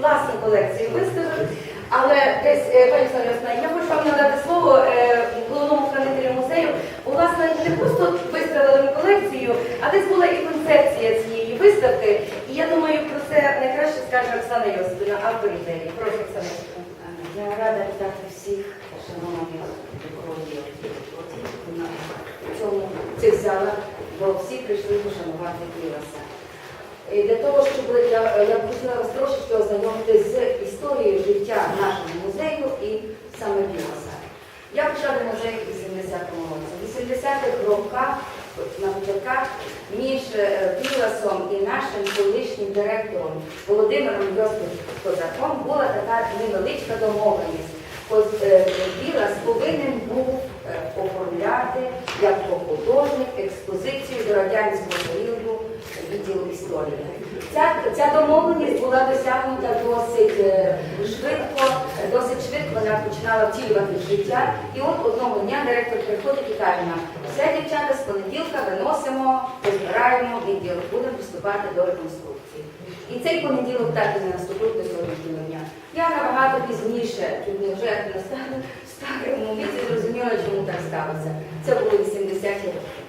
власні колекції виставив, але десь, е, пані Сонячна, я хочу вам надати слово е, головному хранителю музею. У вас не просто виставили колекцію, а десь була і концепція цієї виставки. І я думаю, про це найкраще скаже Оксана Йосипівна, автор ідеї. Прошу, Оксана Я рада вітати всіх, шановні друзі, на цьому цих залах, бо всі прийшли пошанувати Білоса. Для того, щоб я, я хотіла вас трошечки ознайомити з історією життя нашого музею і саме Білоса. Я почала музей у 70-му році. У 80-х роках, на початках, між е, Білосом і нашим колишнім директором Володимиром Йосиповичем Козаком була така невеличка домовленість. Е, Білас повинен був е, оформляти як художник експозицію до радянського періоду відділу. Ця, ця домовленість була досягнута досить е, швидко, досить швидко вона починала втілювати життя. І от одного дня директор приходить і каже нам, все дівчата з понеділка виносимо, розбираємо відділ, будемо приступати до реконструкції. І цей понеділок так і не наступив до сьогоднішнього дня. Я набагато пізніше, вже як на старому- старому віці, зрозуміла, чому так сталося. Це було 80-ті роки.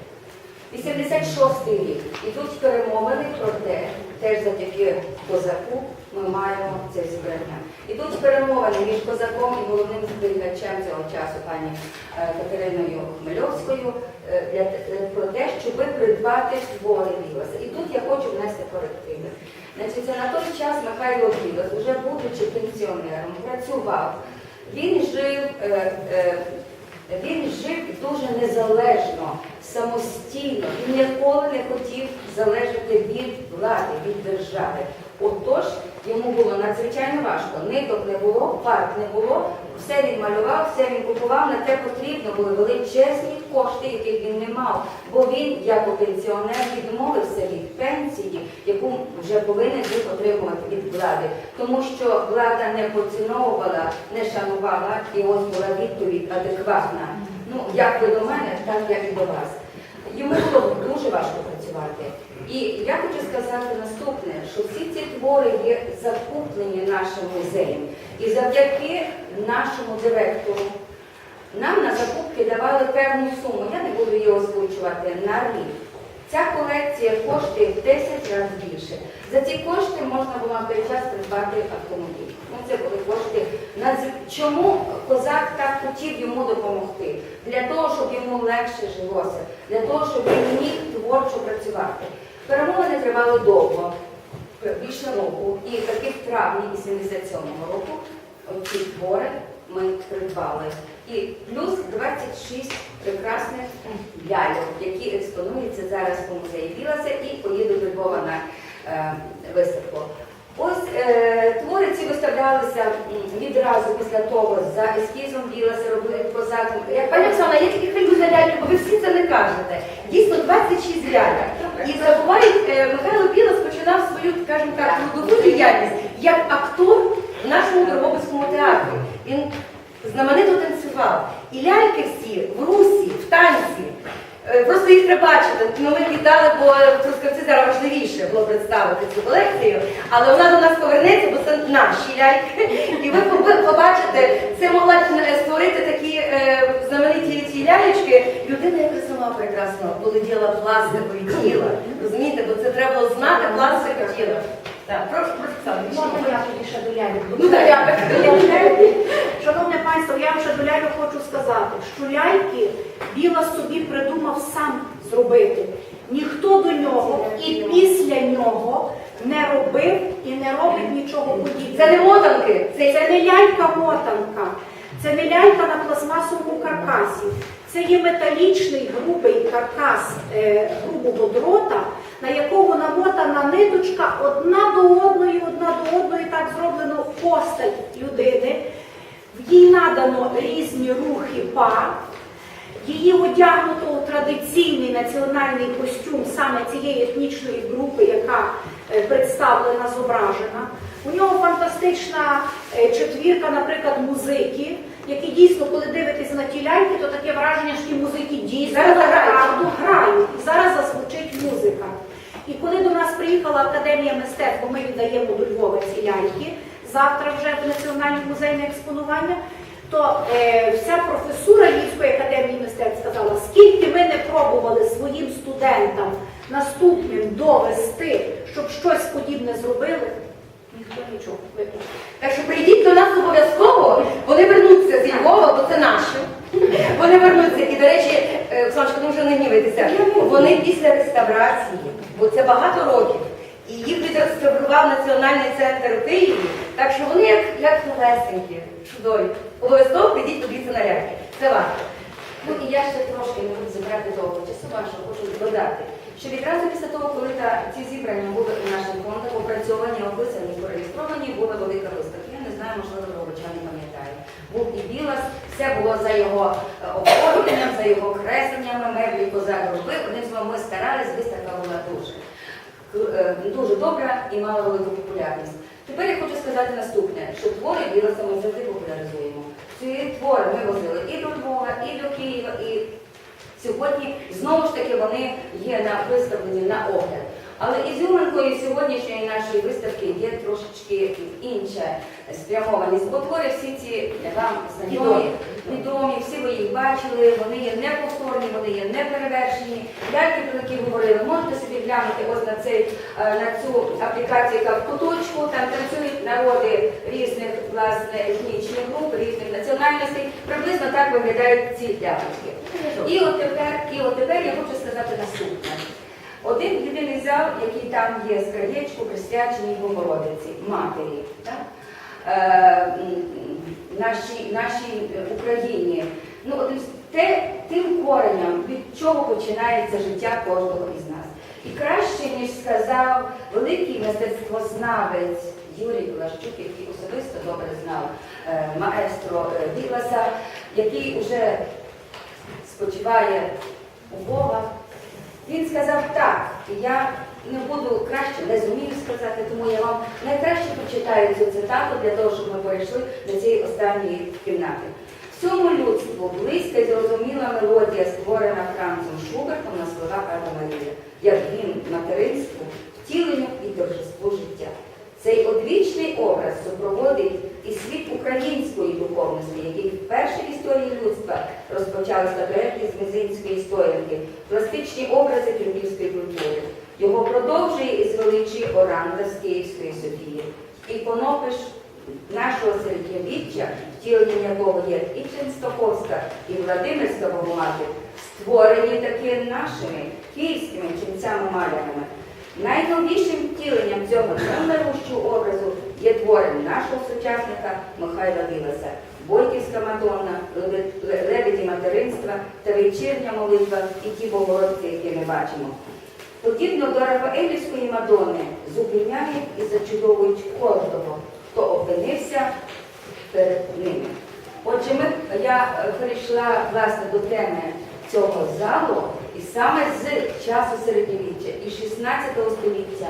86 рік. Ідуть перемовини про те, теж завдяки козаку ми маємо це зібрання. Ідуть перемовини між козаком і головним зберігачем цього часу, пані е, Катериною Хмельовською, е, е, про те, щоб придбати твори Білоса. І тут я хочу внести корективи. Значить, на той час Михайло Білос, вже будучи пенсіонером, працював. Він жив. він жив дуже незалежно, самостійно. Він ніколи не хотів залежати від влади, від держави. Отож, йому було надзвичайно важко. Ниток не було, фарб не було, все він малював, все він купував, на те потрібно були величезні кошти, яких він не мав. Бо він, як пенсіонер, відмовився від пенсії, яку вже повинен був отримувати від влади. Тому що влада не поціновувала, не шанувала, і ось була відповідь адекватна. Ну, як ви до мене, так як і до вас. Йому було дуже важко працювати. І я хочу сказати наступне, що всі ці твори є закуплені нашим музеєм. І завдяки нашому директору нам на закупки давали певну суму. Я не буду її озвучувати на рік. Ця колекція коштує в 10 разів більше. За ці кошти можна було на той час придбати автомобіль. Ну, це були кошти. Чому козак так хотів йому допомогти? Для того, щоб йому легше жилося, для того, щоб він міг творчо працювати. Перемовини тривали довго, більше року, і таки в травні 87-го року ці твори ми придбали. І плюс 26 прекрасних ляльок, які експонуються зараз у музеї Біласа і поїдуть до Львова на е, виставку. Ось е, твори ці виставлялися відразу після того за ескізом Біласа, робили козаком. Як Пані Оксана, я тільки хвилю за ляльку, бо ви всі це не кажете. Дійсно, 26 ляльок. І забувають, е, Михайло Білос починав свою, скажімо так, трудову діяльність як актор в нашому Дрогобицькому театрі. Він знаменито танцював. І ляльки всі в русі, в танці. Е, Просто їх треба бачити. Ну, ми віддали, бо в Трускавці зараз важливіше було представити цю колекцію. Але вона до нас повернеться, бо це наші ляльки. І ви побачите, це могла е, створити такі е, знамениті ці лялечки. Людина, яка сама прекрасно володіла пластикою тіла. Розумієте, бо це треба було знати пластику тіла. Так, прошу, прошу, Оксана, Можна я тоді ще до ляльок? Ну я Шановне панство, я вже до ляльок хочу сказати, що ляльки Біла собі придумав сам зробити. Ніхто до нього і після нього не робив і не робить нічого подібного. Це не мотанки, це Це не лялька-мотанка, це не лялька на пластмасовому каркасі. Це є металічний грубий каркас е, грубого дрота, на якому намотана ниточка одна до одної, одна до одної, так зроблено постать людини. В їй надано різні рухи па. Її одягнуто у традиційний національний костюм саме цієї етнічної групи, яка е, представлена, зображена. У нього фантастична е, четвірка, наприклад, музики, які дійсно, коли дивитесь на ті ляльки, то таке враження, що ті музики дійсно правду грають. І зараз зазвучить музика. І коли до нас приїхала Академія мистецтв, бо ми віддаємо до Львова ці ляльки, завтра вже в Національному музейне експонування, то е, вся професура Львівської академії мистецтв сказала, скільки ми не пробували своїм студентам наступним довести, щоб щось подібне зробили, ніхто нічого не виконав. Так що прийдіть до нас обов'язково, вони вернуться зі Львова, бо це наші. Вони вернуться. І, до речі, Оксаночка, ну вже не гнівайтеся. Вони після реставрації, бо це багато років. І їх відреставрував Національний центр у Києві. Так що вони як, як новесенькі, чудові. Обов'язково прийдіть подивіться на ляльки. Це варто. Ну і я ще трошки не буду забрати довго часу вашого, хочу додати, що відразу після того, коли та, ці зібрання були у наших фондах, опрацьовані, описані, зареєстровані, була велика виставка. Знаю, можливо, Ровочан не пам'ятає. Був і білас, все було за його е, оформленням, за його кресленнями, меблі козак робив. Одним словом, ми старались, виставка була дуже. Е, дуже добра і мала велику популярність. Тепер я хочу сказати наступне, що твори Білоса ми завжди популяризуємо. Ці твори ми возили і до Львова, і до Києва, і сьогодні знову ж таки вони є на виставлені на огляд. Але ізюминкою сьогоднішньої нашої виставки є трошечки інша спрямованість. Бо твори всі ці вам знайомі, відомі, всі ви їх бачили, вони є неповторні, вони є неперевершені. Ляльки, про які говорили, можете собі глянути ось на цей е, на цю аплікацію, яка в куточку, там танцюють народи різних власне етнічних груп, різних національностей. Приблизно так виглядають ці ляльки. І от тепер, і от тепер я хочу сказати наступне. Один єдиний зал, який там є з краєчку, присвячений Богородиці, матері? Е, нашій, нашій Україні. Ну, от те, тим кореням, від чого починається життя кожного із нас. І краще, ніж сказав великий мистецтвознавець Юрій Блащук, який особисто добре знав е, маестро е, який уже спочиває у Бога. Він сказав так, я не буду краще, не зумію сказати, тому я вам найкраще прочитаю цю цитату для того, щоб ми перейшли до цієї останньої кімнати. Всьому людству близька і зрозуміла мелодія, створена Францем Шубертом на слова Ава Марія, як він материнству, втіленню і торжеству життя. Цей одвічний образ супроводить і світ української духовності, який вперше в історії людства розпочав статуетки з Мезинської стоянки, пластичні образи кремлівської культури. Його продовжує і звеличує Оранда з Київської Софії. Іконопиш нашого середньовіччя, втіленням якого є і Ченстоховська, і Владимирська Богомати, створені таки нашими київськими ченцями-малярами. Найновішим втіленням цього наймирущого образу є твори нашого сучасника Михайла Біласа, Бойківська Мадонна, Лебеді материнства та вечірня молитва і ті Богородці, які ми бачимо. Подібно до Рафаелівської Мадони зупиняють і зачудовують кожного, хто опинився перед ними. Отже, ми, я е, перейшла власне до теми цього залу, і саме з часу середньовіччя і 16 століття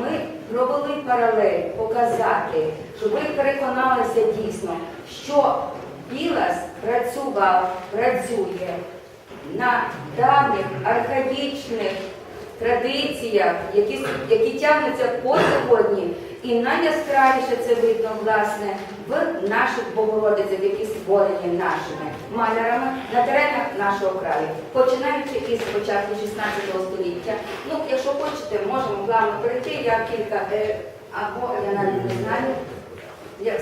ми провели паралель показати, щоб ви переконалися дійсно, що Білас працював, працює на давніх архаїчних традиціях, які, які тягнуться по сьогодні. І найяскравіше це видно, власне, в наших Богородицях, які створені нашими малярами на теренах нашого краю, починаючи із початку 16 століття. Ну, якщо хочете, можемо плавно перейти, я кілька, е, або я навіть не знаю. як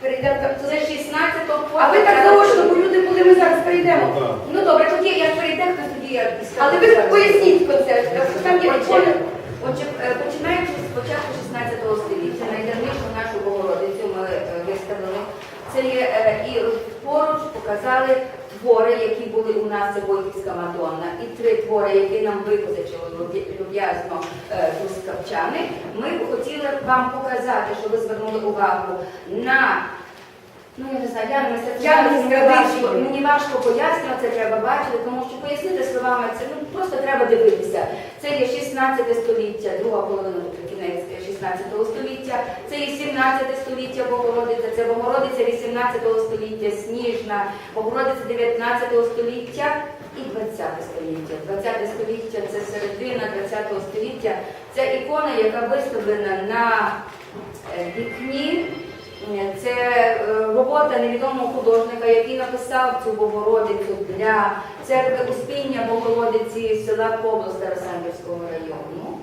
Перейдемо так. Це 16 А ви так заочно, бо люди були, ми зараз перейдемо. Ну добре, тоді як перейдемо, то тоді я скажу Але ви поясніть концепт, Отже, починаючи з початку 16 століття, найдавнішу нашу Богородицю ми е, виставили. Це є е, і поруч показали твори, які були у нас, це Бойківська Мадонна, і три твори, які нам випозичили люб'я- люб'язно тускавчани. трускавчани. Ми хотіли вам показати, що ви звернули увагу на Ну, я не знаю, я не мистецтво. Я не мені важко, мені важко пояснювати, це треба бачити, тому що пояснити словами це ну, просто треба дивитися. Це є 16 століття, друга половина, тобто кінець 16 століття, це є 17 століття Богородиця, це Богородиця 18 століття, Сніжна, Богородиця 19 століття і 20 століття. 20 століття це середина 20 століття. Це ікона, яка виставлена на Е, Вікні е, це е, робота невідомого художника, який написав цю Богородицю для церкви Успіння Богородиці села Кобло Старосамбірського району,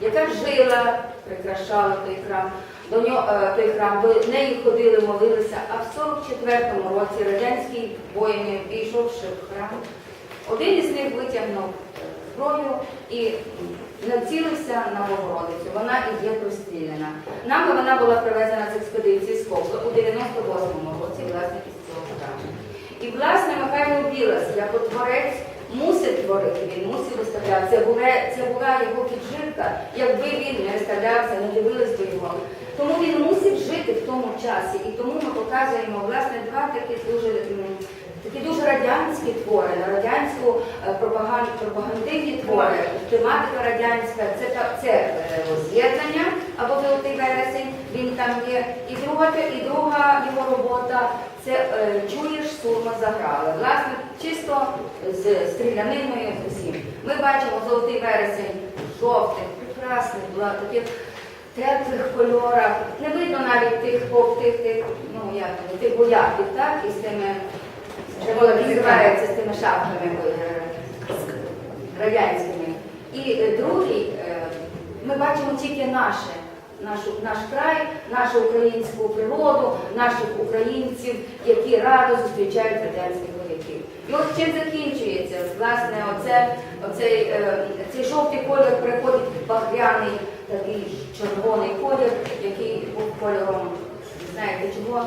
яка жила, прикрашала той храм. До нього е, той храм, до неї ходили, молилися. А в 44-му році радянський воїн, війшовши в храм, один із них витягнув е, зброю і націлився на Богородицю. Вона і є простріляна. Нами вона була привезена з експедиції з Кобла у 98-му році, власне, із цього храму. І, власне, Михайло Білас, як творець, мусить творити, він мусив виставляти. Це була, це була його підживка. Якби він не виставлявся, не дивились би його. Тому він мусив жити в тому часі. І тому ми показуємо власне два такі дуже такі дуже радянські твори, на радянську е, пропаганду, пропагандивні твори. Тематика радянська, це це е, роз'єднання або золотий вересень. Він там є. І друга і друга його робота це е, чуєш, сурма заграли. Власне, чисто з стріляниною усім. Ми бачимо золотий вересень, жовтих, прекрасних, була таких теплих кольорах. Не видно навіть тих поп, тих, ну як тих бояків, так, із тими, що вони називаються з тими шапками е, радянськими. І е, другий, е, ми бачимо тільки наше. Нашу, наш край, нашу українську природу, наших українців, які радо зустрічають радянських вояків. І от чим закінчується, власне, оце, оцей, цей жовтий колір приходить багряний такий червоний колір, який був кольором, знаєте чого.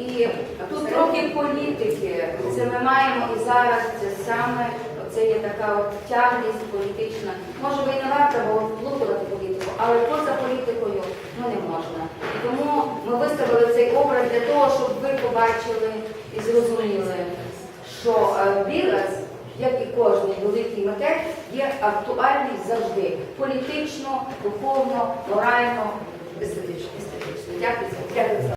І тут трохи політики. Це ми маємо і зараз це саме. Це є така от тягність політична. Може би і не варто було вплутувати політику, але поза політикою ну не можна. І тому ми виставили цей образ для того, щоб ви побачили і зрозуміли, що Білас, як і кожен великий митець, є актуальний завжди політично, духовно, морально, естетично. Дякую. за